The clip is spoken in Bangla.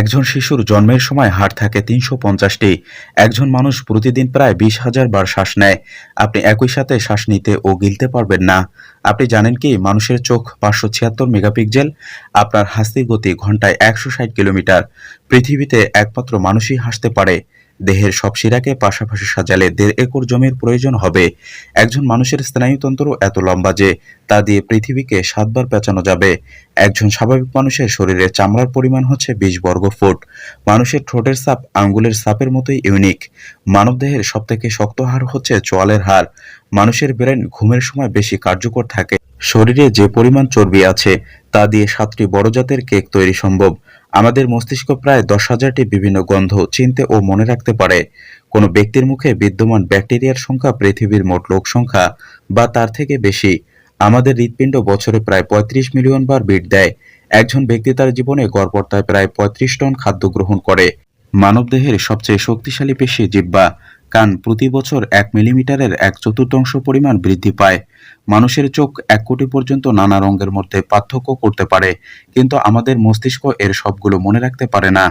একজন শিশুর জন্মের সময় হার থাকে তিনশো পঞ্চাশটি। একজন মানুষ প্রতিদিন প্রায় বিশ হাজার বার শ্বাস নেয়। আপনি একই সাথে শ্বাস নিতে ও গিলতে পারবেন না। আপনি জানেন কি, মানুষের চোখ পাঁচশো ছিয়াত্তর মেগাপিক্সেল, আপনার হাসির গতি ঘন্টায় একশো ষাট কিলোমিটার। পৃথিবীতে একমাত্র মানুষই হাসতে পারে। দেহের সব শিরাকে পাশাপাশি সাজালে দেড় একর জমির প্রয়োজন হবে। একজন মানুষের স্নায়ুতন্ত্র এত লম্বা যে তা দিয়ে পৃথিবীকে সাতবার পেঁচানো যাবে। একজন স্বাভাবিক মানুষের শরীরে চামড়ার পরিমাণ হচ্ছে বিশ বর্গ ফুট। মানুষের ঠোঁটের সাপ আঙ্গুলের সাপের মতোই ইউনিক মানবদেহের সবথেকে শক্ত হাড় হচ্ছে চোয়ালের হাড়। মানুষের ব্রেন ঘুমের সময় বেশি কার্যকর থাকে। শরীরে যে পরিমাণ চর্বি আছে, তা দিয়ে সাতটি বড় জাতের কেক তৈরি সম্ভব। আমাদের মস্তিষ্ক প্রায় দশ হাজারটি বিভিন্ন গন্ধ চিনতে ও মনে রাখতে পারে। কোনো ব্যক্তির মুখে বিদ্যমান ব্যাকটেরিয়ার সংখ্যা পৃথিবীর মোট লোক সংখ্যা বা তার থেকে বেশি। আমাদের হৃৎপিণ্ড বছরে প্রায় পঁয়ত্রিশ মিলিয়ন বার বিট দেয়। একজন ব্যক্তি তার জীবনে গড়পড়তায় প্রায় পঁয়ত্রিশ টন খাদ্য গ্রহণ করে। মানবদেহের সবচেয়ে শক্তিশালী পেশি জিব্বা কান প্রতি বছর এক মিলিমিটারের এক চতুর্থাংশ পরিমাণ বৃদ্ধি পায়। মানুষের চোখ এক কোটি পর্যন্ত নানা রঙের মধ্যে পার্থক্য করতে পারে, কিন্তু আমাদের মস্তিষ্ক এর সবগুলো মনে রাখতে পারে না।